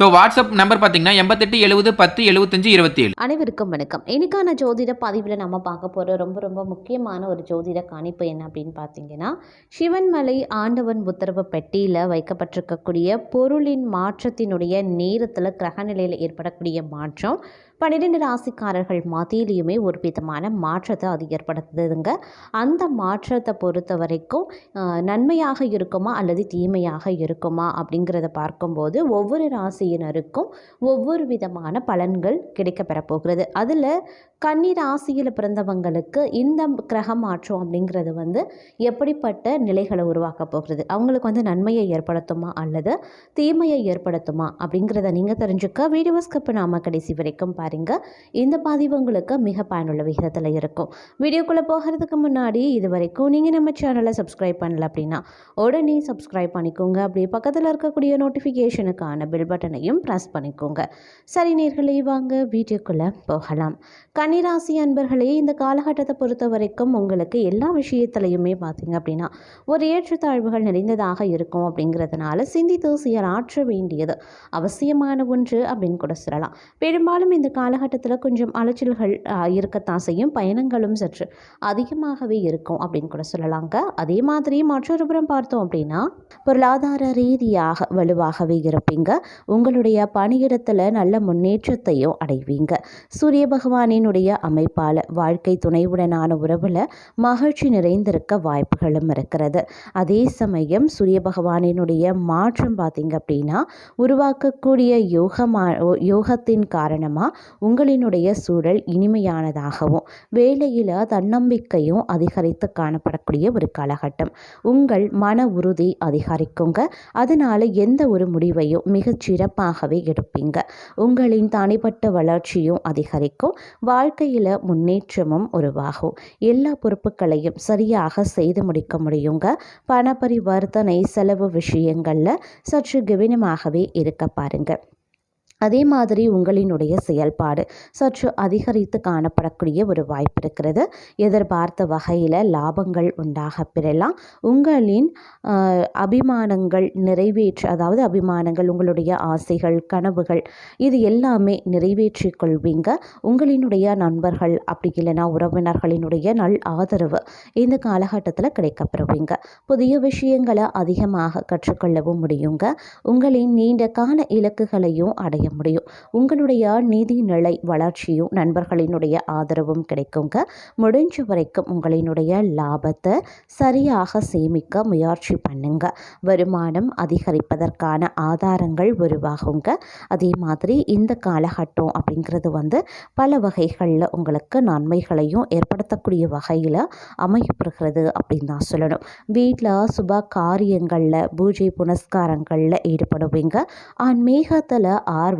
So WhatsApp number பார்த்தீங்கன்னா எண்பத்தெட்டு எழுபது பத்து எழுபத்தஞ்சு இருபத்தி ஏழு அனைவருக்கும் வணக்கம். இன்னைக்கான ஜோதிட பதிவில் நம்ம பார்க்க போகிற ரொம்ப ரொம்ப முக்கியமான ஒரு ஜோதிட காணிப்பு என்ன அப்படின்னு பார்த்தீங்கன்னா சிவன்மலை ஆண்டவன் உத்தரவு பெட்டியில் வைக்கப்பட்டிருக்கக்கூடிய பொருளின் மாற்றத்தினுடைய நேரத்தில் கிரகநிலையில் ஏற்படக்கூடிய மாற்றம் பன்னிரெண்டு ராசிக்காரர்கள் மத்தியிலையுமே ஒரு விதமான மாற்றத்தை அது ஏற்படுத்துதுங்க. அந்த மாற்றத்தை பொறுத்த வரைக்கும் நன்மையாக இருக்குமா அல்லது தீமையாக இருக்குமா அப்படிங்கிறத பார்க்கும்போது ஒவ்வொரு ராசியினருக்கும் ஒவ்வொரு விதமான பலன்கள் கிடைக்கப்பெற போகிறது. அதில் கன்னி ராசியில் பிறந்தவங்களுக்கு இந்த கிரக மாற்றம் அப்படிங்கிறது வந்து எப்படிப்பட்ட நிலைகளை உருவாக்க போகிறது? அவங்களுக்கு வந்து நன்மையை ஏற்படுத்துமா அல்லது தீமையை ஏற்படுத்துமா அப்படிங்கிறத நீங்கள் தெரிஞ்சுக்க வீடியோஸ்கப்பு நாம கடைசி வரைக்கும் பாருங்கள் இந்த பதிவு உங்களுக்கு மிக பயனுள்ள விகிதத்தில் இருக்கும். வீடியோக்குள்ளே போகிறதுக்கு முன்னாடி இது வரைக்கும் நீங்கள் நம்ம சேனலை சப்ஸ்கிரைப் பண்ணல அப்படின்னா உடனே சப்ஸ்கிரைப் பண்ணிக்கோங்க. அப்படியே பக்கத்தில் இருக்கக்கூடிய நோட்டிஃபிகேஷனுக்கான பில் பட்டனையும் ப்ரெஸ் பண்ணிக்கோங்க. சரி நீர்களை வாங்க வீடியோக்குள்ளே போகலாம். கன்னிராசி அன்பர்களே இந்த காலகட்டத்தை பொறுத்த வரைக்கும் உங்களுக்கு எல்லா விஷயத்துலையுமே பார்த்தீங்க அப்படின்னா ஒரு ஏற்றத்தாழ்வுகள் நிறைந்ததாக இருக்கும் அப்படிங்கிறதுனால சிந்தித்து செயலாற்ற வேண்டியது அவசியமான ஒன்று அப்படின்னு கூட சொல்லலாம். பெரும்பாலும் இந்த காலகட்டத்தில் கொஞ்சம் அலைச்சல்கள் இருக்கத்தான் செய்யும். பயணங்களும் சற்று அதிகமாகவே இருக்கும் அப்படின்னு கூட சொல்லலாங்க. அதே மாதிரி மற்றொரு புறம் பார்த்தோம் அப்படின்னா பொருளாதார ரீதியாக வலுவாகவே இருப்பீங்க. உங்களுடைய பணியிடத்தில் நல்ல முன்னேற்றத்தையும் அடைவீங்க. சூரிய பகவானினுடைய அமைப்பால் வாழ்க்கை துணைவுடனான உறவில் மகிழ்ச்சி நிறைந்திருக்க வாய்ப்புகளும் இருக்கிறது. அதே சமயம் சூரிய பகவானினுடைய மாற்றம் பார்த்தீங்க அப்படின்னா உருவாக்கக்கூடிய யோகமா யோகத்தின் காரணமாக உங்களினுடைய சூழல் இனிமையானதாகவும் வேலையில் தன்னம்பிக்கையும் அதிகரித்து காணப்படக்கூடிய ஒரு காலகட்டம். உங்கள் மன உறுதி அதிகரிக்குங்க. அதனால் எந்த ஒரு முடிவையும் மிகச் சிறப்பாகவே எடுப்பீங்க. உங்களின் தனிப்பட்ட வளர்ச்சியும் அதிகரிக்கும். வாழ்க்கையில் முன்னேற்றமும் உருவாகும். எல்லா பொறுப்புகளையும் சரியாக செய்து முடிக்க முடியுங்க. பண பரிவர்த்தனை செலவு விஷயங்களில் சற்று கவனமாகவே இருக்க பாருங்கள் அதே மாதிரி உங்களினுடைய செயல்பாடு சற்று அதிகரித்து காணப்படக்கூடிய ஒரு வாய்ப்பு இருக்கிறது. எதிர்பார்த்த வகையில் லாபங்கள் உண்டாக பெறலாம். உங்களின் அபிமானங்கள் நிறைவேற்று அதாவது அபிமானங்கள் உங்களுடைய ஆசைகள் கனவுகள் இது எல்லாமே நிறைவேற்றிக் கொள்வீங்க. உங்களினுடைய நண்பர்கள் அப்படி இல்லைன்னா உறவினர்களினுடைய நல் ஆதரவு இந்த காலகட்டத்தில் கிடைக்கப்பெறுவீங்க. புதிய விஷயங்களை அதிகமாக கற்றுக்கொள்ளவும் முடியுங்க. உங்களின் நீண்ட கால இலக்குகளையும் அடைய முடியும். உங்களுடைய நிதி நிலை வளர்ச்சியும் நண்பர்களினுடைய ஆதரவும் கிடைக்குங்க. முடிஞ்ச வரைக்கும் உங்களினுடைய லாபத்தை சரியாக சேமிக்க முயற்சி பண்ணுங்க. வருமானம் அதிகரிப்பதற்கான ஆதாரங்கள் உருவாகுங்க. அதே மாதிரி இந்த காலகட்டம் அப்படிங்கிறது வந்து பல வகைகளில் உங்களுக்கு நன்மைகளையும் ஏற்படுத்தக்கூடிய வகையில் அமையப்படுகிறது அப்படின்னு தான் சொல்லணும். வீட்டில் சுப காரியங்களில் பூஜை புனஸ்காரங்களில் ஈடுபடுவீங்க. ஆன்மீகத்தில் ஆர்வம்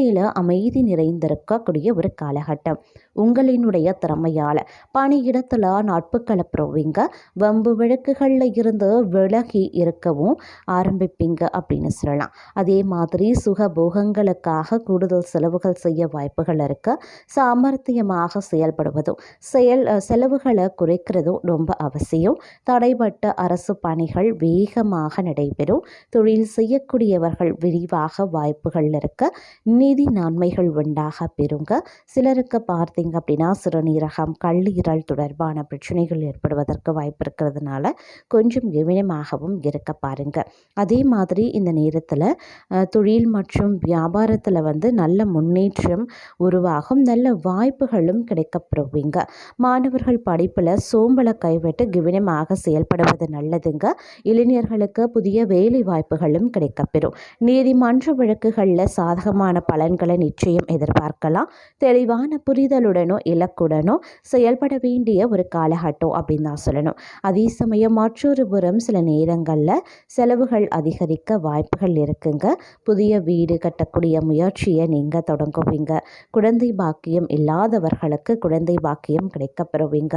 வாழ்க்கையில் அமைதி நிறைந்திருக்கக்கூடிய ஒரு காலகட்டம். உங்களினுடைய திறமையால் பணியிடத்தில் நாட்புக்களை பெறுவீங்க வம்பு வழக்குகளில் இருந்து விலகி இருக்கவும் ஆரம்பிப்பீங்க அப்படின்னு சொல்லலாம். அதே மாதிரி சுக போகங்களுக்காக கூடுதல் செலவுகள் செய்ய வாய்ப்புகள் இருக்க. சாமர்த்தியமாக செயல்படுவதும் செயல் செலவுகளை குறைக்கிறதும் ரொம்ப அவசியம். தடைப்பட்ட அரசு பணிகள் வேகமாக நடைபெறும். தொழில் செய்யக்கூடியவர்கள் விரிவாக வாய்ப்புகள் இருக்க. நீதி நன்மைகள் உண்டாக பெறுங்க. சிலருக்கு பார்த்தீங்க அப்படின்னா சிறுநீரகம் கல்லீரல் தொடர்பான பிரச்சனைகள் ஏற்படுவதற்கு வாய்ப்பு இருக்கிறதுனால கொஞ்சம் கவனமாகவும் இருக்க பாருங்க. அதே மாதிரி இந்த நேரத்தில் தொழில் மற்றும் வியாபாரத்தில் வந்து நல்ல முன்னேற்றம் உருவாகும் நல்ல வாய்ப்புகளும் கிடைக்கப்பெறுவீங்க மாணவர்கள் படிப்பில் சோம்பலை கைவிட்டு கவனமாக செயல்படுவது நல்லதுங்க. இளைஞர்களுக்கு புதிய வேலை வாய்ப்புகளும் கிடைக்கப்பெறும். நீதிமன்ற வழக்குகளில் சாதகமான பலன்களை நிச்சயம் எதிர்பார்க்கலாம். தெளிவான புரிதலுடனோ இலக்குடனோ செயல்பட வேண்டிய ஒரு காலகட்டம் அப்படின்னு தான் சொல்லணும். அதே சமயம் மற்றொரு புறம் சில நேரங்களில் செலவுகள் அதிகரிக்க வாய்ப்புகள் இருக்குங்க. புதிய வீடு கட்டக்கூடிய முயற்சியை நீங்கள் தொடங்குவீங்க. குழந்தை பாக்கியம் இல்லாதவர்களுக்கு குழந்தை பாக்கியம் கிடைக்கப்பெறுவீங்க.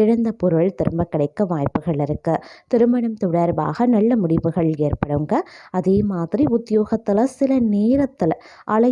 இழந்த பொருள் திரும்ப கிடைக்க வாய்ப்புகள் இருக்குது திருமணம் தொடர்பாக நல்ல முடிவுகள் ஏற்படுங்க. அதே மாதிரி உத்தியோகத்தில் சில நேரத்தில்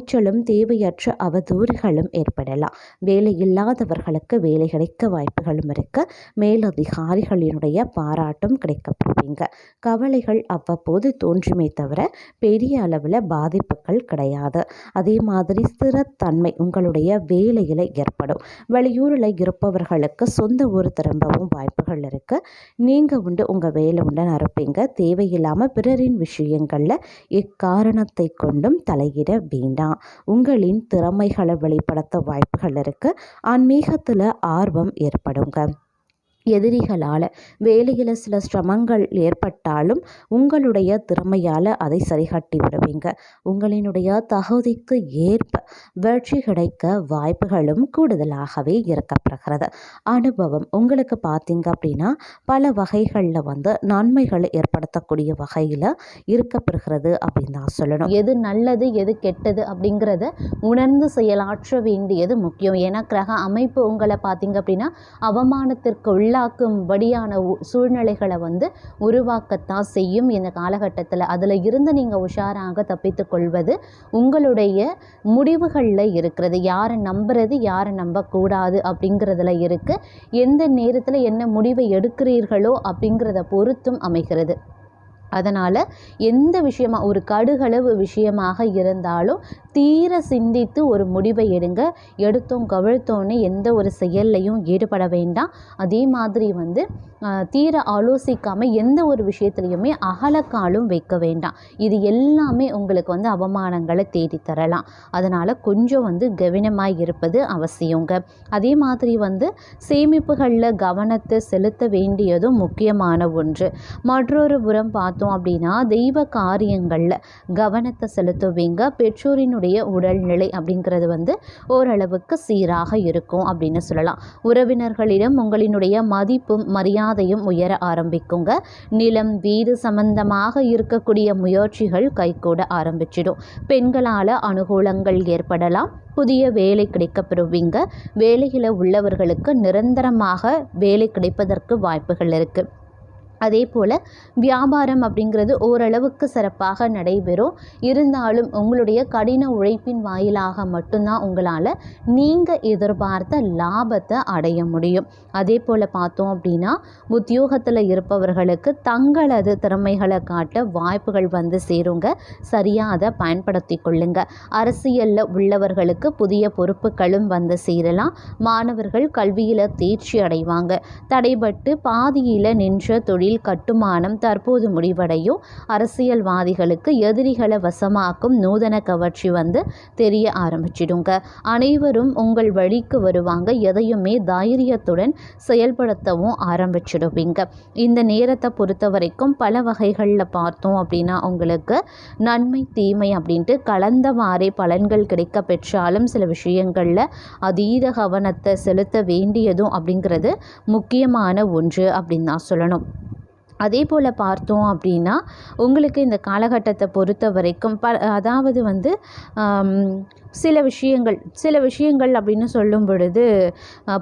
அலைச்சலும் தேவையற்ற அவதூறுகளும் ஏற்படலாம். வேலை இல்லாதவர்களுக்கு வேலை கிடைக்க வாய்ப்புகளும் இருக்க மேலதிகாரிகளினுடைய பாராட்டும் கிடைக்கப்படுவீங்க. கவலைகள் அவ்வப்போது தோன்றுமே தவிர பெரிய அளவில் பாதிப்புகள் கிடையாது. அதே மாதிரி ஸ்திரத்தன்மை உங்களுடைய வேலையில் ஏற்படும். வெளியூரில் இருப்பவர்களுக்கு சொந்த ஊர் திரும்பவும் வாய்ப்புகள் இருக்குது நீங்கள் உண்டு உங்கள் வேலை உண்டு நிரப்பீங்க. தேவையில்லாமல் பிறரின் விஷயங்களில் இக்காரணத்தை கொண்டும் தலையிட வேண்டாம். உங்களின் திறமைகளை வெளிப்படுத்த வாய்ப்புகள் இருக்குது ஆன்மீகத்தில் ஆர்வம் ஏற்படுங்க. எதிரிகளால் வேலையில் சில சிரமங்கள் ஏற்பட்டாலும் உங்களுடைய திறமையால் அதை சரிகட்டி விடுவீங்க. உங்களினுடைய தகுதிக்கு ஏற்ப வெற்றி கிடைக்க வாய்ப்புகளும் கூடுதலாகவே இருக்கப்படுகிறது அனுபவம். உங்களுக்கு பார்த்தீங்க அப்படின்னா பல வகைகளில் வந்து நன்மைகள் ஏற்படுத்தக்கூடிய வகையில் இருக்கப்படுகிறது அப்படின்னு தான் சொல்லணும். எது நல்லது எது கெட்டது அப்படிங்கிறத உணர்ந்து செயலாற்ற வேண்டியது முக்கியம். ஏன்னா கிரக அமைப்பு உங்களை பார்த்தீங்க அப்படின்னா அவமானத்திற்கு உள்ள உ- சூழ்நிலைகளை வந்து உருவாக்கத்தான் செய்யும் இந்த காலகட்டத்தில். அதில் இருந்து நீங்கள் உஷாராக தப்பித்து கொள்வது உங்களுடைய முடிவுகளில் இருக்கிறது. யாரை நம்புறது யாரை நம்பக்கூடாது அப்படிங்கிறதுல இருக்குது எந்த நேரத்தில் என்ன முடிவை எடுக்கிறீர்களோ அப்படிங்கிறத பொறுத்தும் அமைகிறது. அதனால் எந்த விஷயமாக ஒரு கடுகளவு விஷயமாக இருந்தாலும் தீர சிந்தித்து ஒரு முடிவை எடுங்க. எடுத்தோம் கவிழ்த்தோன்னு எந்த ஒரு செயல்லையும் ஈடுபட வேண்டாம். அதே மாதிரி வந்து தீர ஆலோசிக்காமல் எந்த ஒரு விஷயத்துலையுமே அகலக்காலும் வைக்க வேண்டாம். இது எல்லாமே உங்களுக்கு வந்து அவமானங்களை தேடி தரலாம் அதனால் கொஞ்சம் வந்து கவனமாக இருப்பது அவசியங்க. அதே மாதிரி வந்து சேமிப்புகளில் கவனத்தை செலுத்த வேண்டியதும் முக்கியமான ஒன்று. மற்றொரு புறம் பார்த்தோம் அப்படின்னா தெய்வ காரியங்களில் கவனத்தை செலுத்துவீங்க. பெற்றோரினுடைய உடல்நிலை அப்படிங்கிறது வந்து ஓரளவுக்கு சீராக இருக்கும் அப்படின்னு சொல்லலாம். உறவினர்களிடம் உங்களினுடைய மதிப்பும் மரியாதையும் உயர ஆரம்பிக்குங்க. நிலம் வீடு சம்பந்தமாக இருக்கக்கூடிய முயற்சிகள் கைகூட ஆரம்பிச்சிடும். பெண்களால் அனுகூலங்கள் ஏற்படலாம். புதிய வேலை கிடைக்கப்பெறுவீங்க. வேலையில் உள்ளவர்களுக்கு நிரந்தரமாக வேலை கிடைப்பதற்கு வாய்ப்புகள் இருக்குது அதே போல் வியாபாரம் அப்படிங்கிறது ஓரளவுக்கு சிறப்பாக நடைபெறும். இருந்தாலும் உங்களுடைய கடின உழைப்பின் வாயிலாக மட்டும்தான் உங்களால் நீங்கள் எதிர்பார்த்த லாபத்தை அடைய முடியும். அதே போல் பார்த்தோம் அப்படின்னா உத்தியோகத்தில் இருப்பவர்களுக்கு தங்களது திறமைகளை காட்ட வாய்ப்புகள் வந்து சேருங்க. சரியாக அதை பயன்படுத்தி கொள்ளுங்க. அரசியலில் உள்ளவர்களுக்கு புதிய பொறுப்புகளும் வந்து சேரலாம். மாணவர்கள் கல்வியில் தேர்ச்சி அடைவாங்க. தடைபட்டு பாதியில் நின்ற தொழில் கட்டுமானம் தற்போது முடிவடையும். அரசியல்வாதிகளுக்கு எதிரிகளை வசமாக்கும் நூதன கவர்ச்சி வந்து தெரிய ஆரம்பிச்சிடுங்க. அனைவரும் உங்கள் வழிக்கு வருவாங்க. எதையுமே தைரியத்துடன் செயல்படுத்தவும் ஆரம்பிச்சிடுவீங்க. இந்த நேரத்தை பொறுத்த வரைக்கும் பல வகைகளில் பார்த்தோம் அப்படின்னா உங்களுக்கு நன்மை தீமை அப்படின்ட்டு கலந்தவாறே பலன்கள் கிடைக்க பெற்றாலும் சில விஷயங்களில் அதீத கவனத்தை செலுத்த வேண்டியதும் அப்படிங்கிறது முக்கியமான ஒன்று அப்படின்னு தான் சொல்லணும். அதே போல் பார்த்தோம் அப்படின்னா உங்களுக்கு இந்த காலகட்டத்தை பொறுத்த வரைக்கும் ப அதாவது வந்து சில விஷயங்கள் சில விஷயங்கள் அப்படின்னு சொல்லும் பொழுது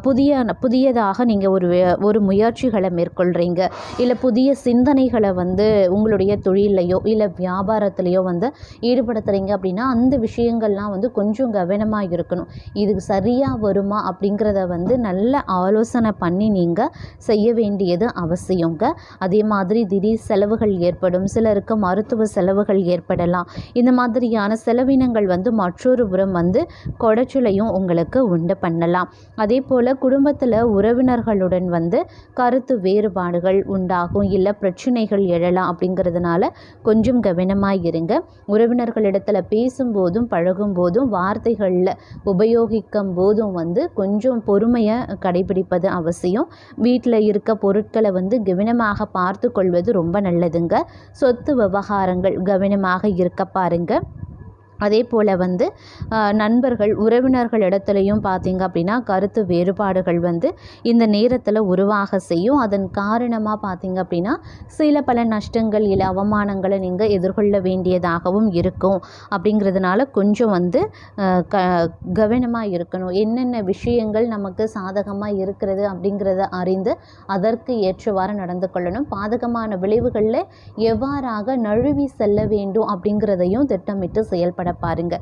புதிய புதியதாக நீங்கள் ஒரு வே- ஒரு முயற்சிகளை மேற்கொள்கிறீங்க இல்லை புதிய சிந்தனைகளை வந்து உங்களுடைய தொழிலையோ இல்லை வியாபாரத்துலேயோ வந்து ஈடுபடுத்துகிறீங்க அப்படின்னா அந்த விஷயங்கள்லாம் வந்து கொஞ்சம் கவனமாக இருக்கணும். இது சரியாக வருமா அப்படிங்கிறத வந்து நல்ல ஆலோசனை பண்ணி நீங்கள் செய்ய வேண்டியது அவசியங்க. அதே மாதிரி திடீர் செலவுகள் ஏற்படும் சிலருக்கு மருத்துவ செலவுகள் ஏற்படலாம். இந்த மாதிரியான செலவினங்கள் வந்து மற்றொரு புறம் வந்து குடைச்சலையும் உங்களுக்கு உண்டு பண்ணலாம். அதே போல் குடும்பத்தில் உறவினர்களுடன் வந்து கருத்து வேறுபாடுகள் உண்டாகும். இல்லை பிரச்சனைகள் எழலாம் அப்படிங்கிறதுனால கொஞ்சம் கவனமாக இருங்க. உறவினர்களிடத்தில் பேசும்போதும் பழகும்போதும் வார்த்தைகளில் உபயோகிக்கும் போதும் வந்து கொஞ்சம் பொறுமையை கடைபிடிப்பது அவசியம். வீட்டில் இருக்க பொருட்களை வந்து கவனமாக பார்த்து கொள்வது ரொம்ப நல்லதுங்க. சொத்து விவகாரங்கள் கவனமாக இருக்க பாருங்கள் அதே போல் வந்து நண்பர்கள் உறவினர்கள் இடத்துலையும் பார்த்திங்க அப்படின்னா கருத்து வேறுபாடுகள் வந்து இந்த நேரத்தில் உருவாக செய்யும். அதன் காரணமாக பார்த்தீங்க அப்படின்னா சில பல நஷ்டங்கள் இல்லை அவமானங்களை நீங்கள் எதிர்கொள்ள வேண்டியதாகவும் இருக்கும். அப்படிங்கிறதுனால கொஞ்சம் வந்து க கவனமாக இருக்கணும். என்னென்ன விஷயங்கள் நமக்கு சாதகமாக இருக்கிறது அப்படிங்கிறத அறிந்து அதற்கு ஏற்றவாறு நடந்து கொள்ளணும். பாதகமான விளைவுகளில் எவ்வாறாக நழுவி செல்ல வேண்டும் அப்படிங்கிறதையும் திட்டமிட்டு செயல்பட பாருங்க.